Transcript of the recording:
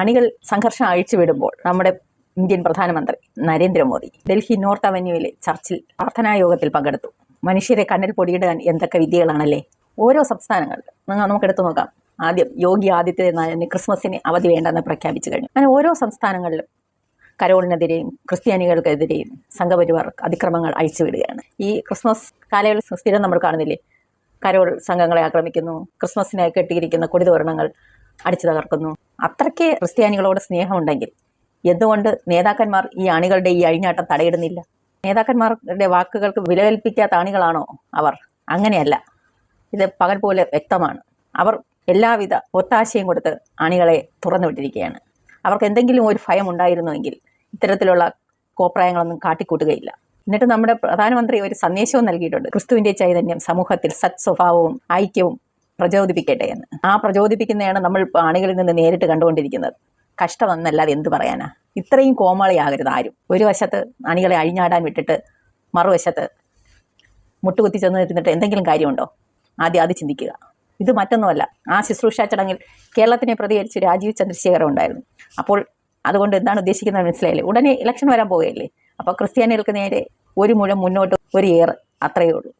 അണികൾ സംഘർഷം അഴിച്ചുവിടുമ്പോൾ നമ്മുടെ ഇന്ത്യൻ പ്രധാനമന്ത്രി നരേന്ദ്രമോദി ഡൽഹി നോർത്ത് അവന്യൂവിലെ ചർച്ചിൽ പ്രാർത്ഥനാ യോഗത്തിൽ പങ്കെടുത്തു. മനുഷ്യരെ കണ്ണിൽ പൊടിയിടാൻ എന്തൊക്കെ വിദ്യകളാണല്ലേ? ഓരോ സംസ്ഥാനങ്ങളിൽ നിങ്ങൾ എടുത്തു നോക്കാം. ആദ്യം യോഗി ആദിത്യനാഥന് ക്രിസ്മസിന് അവധി വേണ്ടെന്ന് പ്രഖ്യാപിച്ചു കഴിഞ്ഞു. അങ്ങനെ ഓരോ സംസ്ഥാനങ്ങളിലും കരോളിനെതിരെയും ക്രിസ്ത്യാനികൾക്കെതിരെയും സംഘപരിവാർ അതിക്രമങ്ങൾ അഴിച്ചുവിടുകയാണ് ഈ ക്രിസ്മസ് കാലയളവിൽ സ്ഥിരം നമ്മൾ കാണുന്നില്ലേ? കരോൾ സംഘങ്ങളെ ആക്രമിക്കുന്നു ക്രിസ്മസിനെ കെട്ടിയിരിക്കുന്ന കൊടിതോരണങ്ങൾ അടിച്ചു തകർക്കുന്നു. അത്രയ്ക്ക് ക്രിസ്ത്യാനികളോട് സ്നേഹമുണ്ടെങ്കിൽ എന്തുകൊണ്ട് നേതാക്കന്മാർ ഈ അണികളുടെ ഈ അഴിഞ്ഞാട്ടം തടയിടുന്നില്ല? നേതാക്കന്മാരുടെ വാക്കുകൾക്ക് വിലകൽപ്പിക്കാത്ത അണികളാണോ അവർ? അങ്ങനെയല്ല. ഇത് പകൽ പോലെ വ്യക്തമാണ്. അവർ എല്ലാവിധ ഒത്താശയും കൊടുത്ത് അണികളെ തുറന്നു വിട്ടിരിക്കുകയാണ് അവർക്ക് എന്തെങ്കിലും ഒരു ഭയം ഉണ്ടായിരുന്നുവെങ്കിൽ ഇത്തരത്തിലുള്ള കോപ്രായങ്ങളൊന്നും കാട്ടിക്കൂട്ടുകയില്ല. എന്നിട്ട് നമ്മുടെ പ്രധാനമന്ത്രി ഒരു സന്ദേശവും നൽകിയിട്ടുണ്ട്. ക്രിസ്തുവിന്റെ ചൈതന്യം സമൂഹത്തിൽ സത് സ്വഭാവവും ഐക്യവും പ്രചോദിപ്പിക്കട്ടെ എന്ന്. ആ പ്രചോദിപ്പിക്കുന്നതാണ് നമ്മൾ ആണികളിൽ നിന്ന് നേരിട്ട് കണ്ടുകൊണ്ടിരിക്കുന്നത്. കഷ്ടമെന്നല്ലാതെ എന്ത് പറയാനാ? ഇത്രയും കോമാളിയാകരുത് ആരും. ഒരു വശത്ത് അണികളെ അഴിഞ്ഞാടാൻ വിട്ടിട്ട് മറുവശത്ത് മുട്ടുകുത്തി ചെന്ന് ഇരുന്നിട്ട് എന്തെങ്കിലും കാര്യമുണ്ടോ? ആദ്യം അത് ചിന്തിക്കുക. ഇത് മറ്റൊന്നുമല്ല. ആ ശുശ്രൂഷ ചടങ്ങിൽ കേരളത്തിനെ പ്രതികരിച്ച് രാജീവ് ചന്ദ്രശേഖരം ഉണ്ടായിരുന്നു. അപ്പോൾ അതുകൊണ്ട് എന്താണ് ഉദ്ദേശിക്കുന്നത് മനസ്സിലായില്ലേ? ഉടനെ ഇലക്ഷൻ വരാൻ പോവുകയല്ലേ? അപ്പോൾ ക്രിസ്ത്യാനികൾക്ക് നേരെ ഒരു മുഴം മുന്നോട്ട് ഒരു ഏറ്. അത്രയേ ഉള്ളൂ.